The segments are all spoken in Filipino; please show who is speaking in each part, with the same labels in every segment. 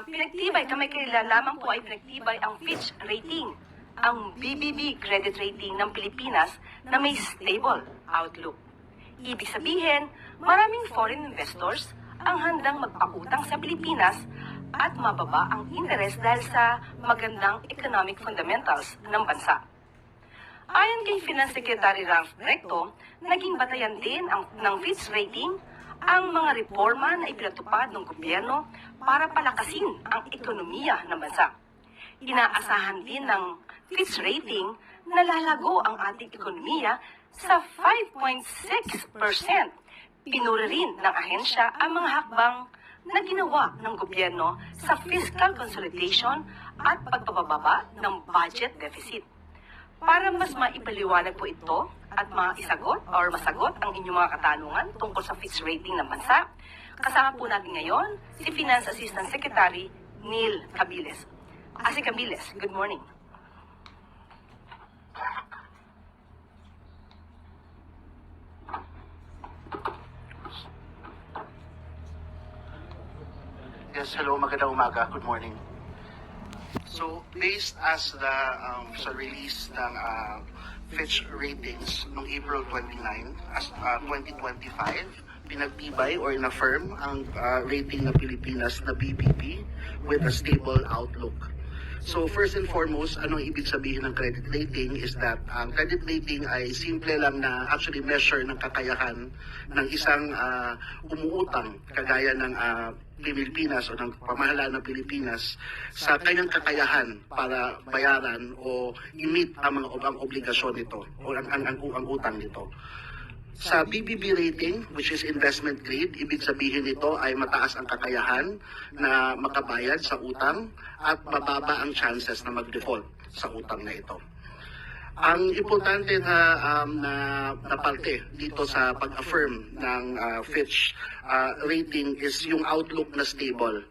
Speaker 1: Pinagtibay, kamay kaila lamang po ay pinagtibay ang Fitch rating, ang BBB credit rating ng Pilipinas na may stable outlook. Ibig sabihin, maraming foreign investors ang handang magpakutang sa Pilipinas at mababa ang interest dahil sa magandang economic fundamentals ng bansa. Ayon kay Finance Secretary Ralph Recto, naging batayan din ang, ng Fitch rating ang mga reforma na ipinatupad ng gobyerno para palakasin ang ekonomiya ng bansa. Inaasahan din ng Fitch rating na lalago ang ating ekonomiya sa 5.6%. Pinuri rin ng ahensya ang mga hakbang na ginawa ng gobyerno sa fiscal consolidation at pagpapababa ng budget deficit. Para mas maipaliwanag po ito at maisagot or masagot ang inyong mga katanungan tungkol sa Fitch rating ng bansa, kasama po natin ngayon si Finance Assistant Secretary Neil Cabiles. Asi Cabiles, good morning.
Speaker 2: Yes, hello, magandang umaga. Good morning. So, based as the um, sa release ng uh, Fitch ratings noong April 29, as uh, 2025, pinagtibay or in-affirm ang uh, rating ng Pilipinas na BBB with a stable outlook. So first and foremost, ano ang ibig sabihin ng credit rating is that ang credit rating ay simple lang na actually measure ng kakayahan ng isang uh, umuutang kagaya ng uh, Pilipinas o ng pamahalaan ng Pilipinas sa kanyang kakayahan para bayaran o i-meet ang mga ang obligasyon nito o ang, ang, ang, ang utang nito. Sa BBB rating, which is investment grade, ibig sabihin nito ay mataas ang kakayahan na makabayad sa utang at mababa ang chances na mag-default sa utang na ito. Ang importante na, um, na, na parte dito sa pag-affirm ng uh, Fitch uh, rating is yung outlook na stable.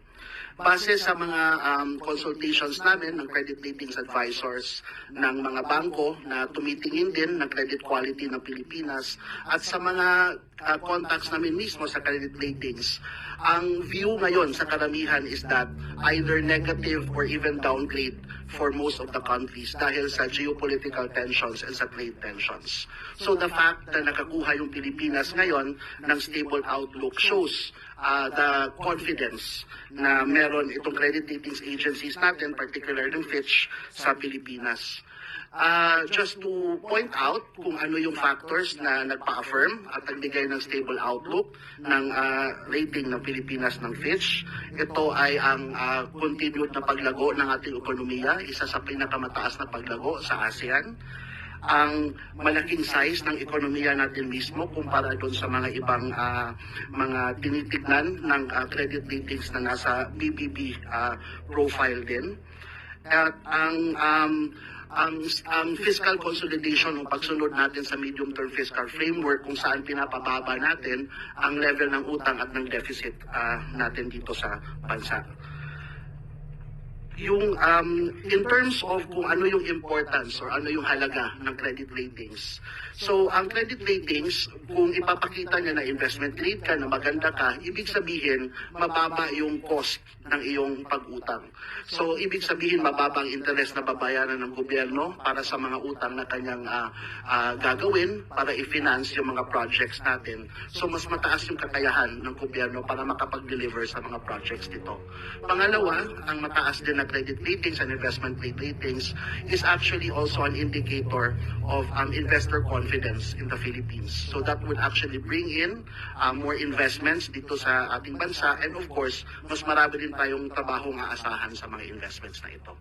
Speaker 2: Base sa mga um, consultations namin ng credit ratings advisors ng mga bangko na tumitingin din ng credit quality ng Pilipinas at sa mga uh, contacts namin mismo sa credit ratings, ang view ngayon sa karamihan is that either negative or even downgrade for most of the countries dahil sa geopolitical tensions and sa trade tensions. So the fact na nakakuha yung Pilipinas ngayon ng stable outlook shows uh, the confidence na meron itong credit ratings agencies natin, particularly ng Fitch, sa Pilipinas. Uh, just to point out kung ano yung factors na nagpa-affirm at nagbigay ng stable outlook ng uh, rating ng Pilipinas ng Fitch. Ito ay ang uh, continued na paglago ng ating ekonomiya, isa sa pinakamataas na paglago sa ASEAN ang malaking size ng ekonomiya natin mismo kumpara doon sa mga ibang ah, mga tinitignan ng ah, credit ratings na nasa BBB ah, profile din. At ang um, ang ang fiscal consolidation ng pagsunod natin sa medium term fiscal framework kung saan pinapababa natin ang level ng utang at ng deficit ah, natin dito sa bansa yung um, in terms of kung ano yung importance or ano yung halaga ng credit ratings. So, ang credit ratings, kung ipapakita niya na investment grade ka, na maganda ka, ibig sabihin, mababa yung cost ng iyong pag-utang. So, ibig sabihin, mababa ang interest na babayaran ng gobyerno para sa mga utang na kanyang ah, ah, gagawin para i-finance yung mga projects natin. So, mas mataas yung kakayahan ng gobyerno para makapag-deliver sa mga projects nito. Pangalawa, ang mataas din na credit ratings and investment grade ratings is actually also an indicator of um, investor confidence in the Philippines. So that would actually bring in um, more investments dito sa ating bansa and of course, mas marami din tayong trabaho nga asahan sa mga investments na ito.